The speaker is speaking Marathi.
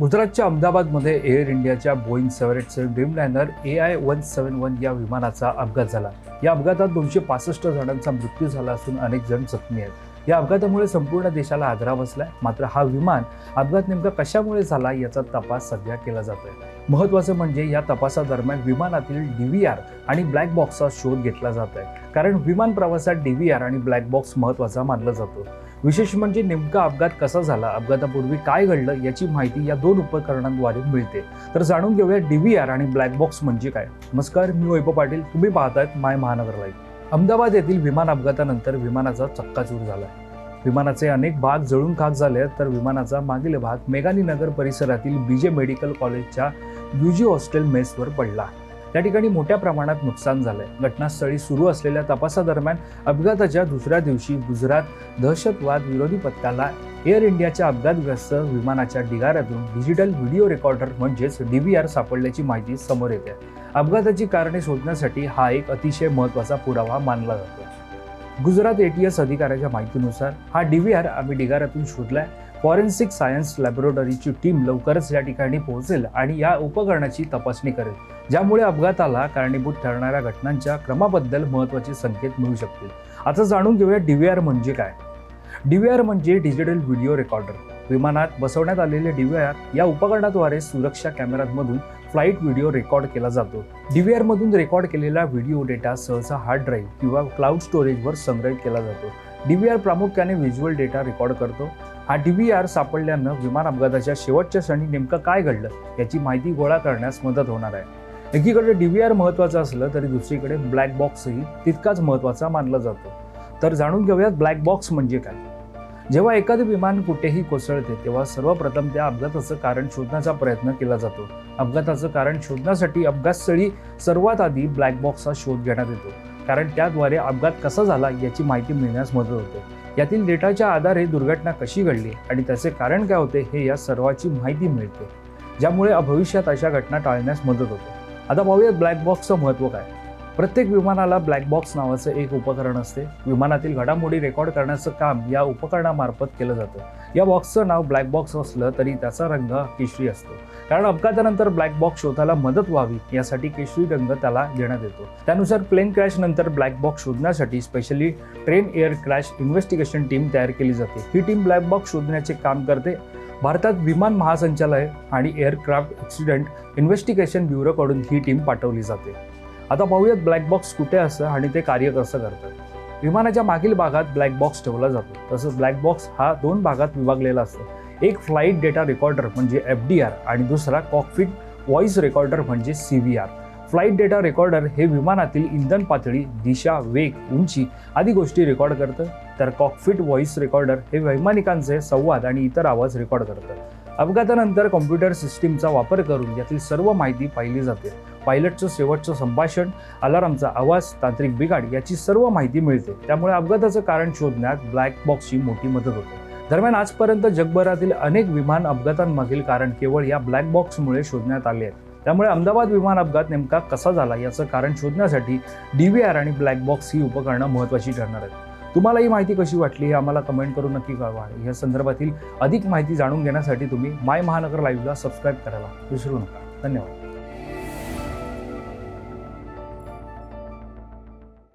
गुजरातच्या अहमदाबादमध्ये एअर इंडियाच्या Boeing seven eight seven Dreamliner A I one seven one या विमानाचा अपघात झाला. या अपघातात दोनशे पासष्ट जणांचा मृत्यू झाला असून अनेक जण जखमी आहेत. या अपघातामुळे संपूर्ण देशाला आदरा बसलाय. मात्र हा विमान अपघात नेमका कशामुळे झाला याचा तपास सध्या केला जातोय. महत्त्वाचं म्हणजे या तपासादरम्यान विमानातील डीव्हीआर आणि ब्लॅक बॉक्सचा शोध घेतला जात आहे कारण विमान प्रवासात डीव्हीआर आणि ब्लॅक बॉक्स महत्त्वाचा मानला जातो. विशेष म्हणजे नेमका अपघात कसा झाला अपघातापूर्वी काय घडलं याची माहिती या दोन उपकरणांद्वारे मिळते. तर जाणून घेऊया डीव्हीआर आणि ब्लॅक बॉक्स म्हणजे काय. नमस्कार मी वैभव पाटील. तुम्ही पाहतायत माय महानगर लाईव्ह. अहमदाबाद येथील विमान अपघातानंतर विमानाचा चक्काचूर झाला. विमानाचे अनेक भाग जळून खाक झाले तर विमानाचा मागील भाग मेघानी नगर परिसरातील बीजे मेडिकल कॉलेजच्या युजी हॉस्टेल मेसवर पडला. त्या ठिकाणी मोठ्या प्रमाणात नुकसान झालंय. घटनास्थळी सुरू असलेल्या तपासादरम्यान अपघाताच्या दुसऱ्या दिवशी गुजरात दहशतवाद विरोधी पथकाला एअर इंडियाच्या अपघातग्रस्त विमानाच्या ढिगाऱ्यातून डिजिटल व्हिडिओ रेकॉर्डर म्हणजेच डी व्ही आर सापडल्याची माहिती समोर येते. अपघाताची कारणे शोधण्यासाठी हा एक अतिशय महत्त्वाचा पुरावा मानला जातो. गुजरात एटीएस अधिकाऱ्याच्या माहितीनुसार हा डीव्हीआर आम्ही ढिगाऱ्यातून शोधलाय. फॉरेन्सिक सायन्स लॅबोरेटरीची टीम लवकरच या ठिकाणी पोहोचेल आणि या उपकरणाची तपासणी करेल. ज्यामुळे अपघाताला कारणीभूत ठरणाऱ्या घटनांच्या क्रमाबद्दल महत्त्वाचे संकेत मिळू शकतील. आता जाणून घेऊया डीव्हीआर म्हणजे काय? डीव्हीआर म्हणजे डिजिटल व्हिडिओ रेकॉर्डर विमानात बसवण्यात आलेले डीव्हीआर या उपकरणाद्वारे सुरक्षा कॅमेऱ्यांमधून फ्लाईट व्हिडिओ रेकॉर्ड केला जातो. डीव्हीआर मधून रेकॉर्ड केलेला व्हिडिओ डेटा सहसा हार्ड ड्राईव्ह किंवा क्लाउड स्टोरेजवर संग्रहित केला जातो. डीव्हीआर प्रामुख्याने व्हिज्युअल डेटा रेकॉर्ड करतो. हा डीव्हीआर सापडल्यानं विमान अपघाताच्या शेवटच्या क्षणी नेमकं काय घडलं याची माहिती गोळा करण्यास मदत होणार आहे. एकीकडे डीव्हीआर महत्त्वाचं असलं तरी दुसरीकडे ब्लॅक बॉक्सही तितकाच महत्त्वाचा मानला जातो. तर जाणून घेऊयात ब्लॅक बॉक्स म्हणजे काय? जेव्हा एखादे विमान कुठेही कोसळते तेव्हा सर्वप्रथम त्या अपघाताचं कारण शोधण्याचा प्रयत्न केला जातो. अपघाताचं कारण शोधण्यासाठी अपघातस्थळी सर्वात आधी ब्लॅक बॉक्सचा शोध घेण्यात येतो. कारण त्याद्वारे अपघात कसा झाला याची माहिती मिळण्यास मदत होते. यातील डेटाच्या आधारे दुर्घटना कशी घडली आणि त्याचे कारण काय होते हे या सर्वाची माहिती मिळते. ज्यामुळे भविष्यात अशा घटना टाळण्यास मदत होते. आता पाहूयात ब्लॅक बॉक्सचं महत्त्व काय? प्रत्येक विमानाला ब्लॅक बॉक्स नावाचं एक उपकरण असते. विमानातील घडामोडी रेकॉर्ड करण्याचं काम या उपकरणामार्फत केलं जातं. या बॉक्सचं नाव ब्लॅक बॉक्स असलं तरी त्याचा रंग केशरी असतो. कारण अपघातानंतर ब्लॅक बॉक्स शोधायला मदत व्हावी यासाठी केशरी रंग त्याला देण्यात येतो. त्यानुसार प्लेन क्रॅश नंतर ब्लॅक बॉक्स शोधण्यासाठी specially train air crash investigation team तयार केली जाते. ही टीम ब्लॅक बॉक्स शोधण्याचे काम करते. भारतात विमान महासंचालय आणि एअरक्राफ्ट ॲक्सिडेंट इन्व्हेस्टिगेशन ब्युरोकडून ही टीम पाठवली जाते. आता पाहूयात ब्लॅक बॉक्स कुठे असतं आणि ते कार्य कसं करतं. विमानाच्या मागील भागात ब्लॅक बॉक्स ठेवला जातो. तसंच ब्लॅक बॉक्स हा दोन भागात विभागलेला असतो. एक फ्लाईट डेटा रेकॉर्डर म्हणजे एफ डी आर आणि दुसरा कॉकफिट व्हॉइस रेकॉर्डर म्हणजे C V R flight data recorder हे विमानातील इंधन पातळी दिशा वेग उंची आदी गोष्टी रेकॉर्ड करतं. तर कॉकफिट व्हॉइस रेकॉर्डर हे वैमानिकांचे संवाद आणि इतर आवाज रेकॉर्ड करतं. अपघातानंतर कॉम्प्युटर सिस्टीमचा वापर करून यातील सर्व माहिती पाहिली जाते. पायलटचं शेवटचं संभाषण अलारामचा आवाज तांत्रिक बिघाड याची सर्व माहिती मिळते. त्यामुळे अपघाताचं कारण शोधण्यात ब्लॅक बॉक्सची मोठी मदत होते. दरम्यान आजपर्यंत जगभरातील अनेक विमान अपघातांमागील कारण केवळ या ब्लॅक बॉक्समुळे शोधण्यात आले आहेत. त्यामुळे अहमदाबाद विमान अपघात नेमका कसा झाला याचं कारण शोधण्यासाठी डी व्ही आर आणि ब्लॅक बॉक्स ही उपकरणं महत्त्वाची ठरणार आहेत. तुम्हाला ही माहिती कशी वाटली हे आम्हाला कमेंट करून नक्की कळवा. या संदर्भातील अधिक माहिती जाणून घेण्यासाठी तुम्ही माय महानगर लाईव्हला सबस्क्राईब करायला विसरू नका. धन्यवाद.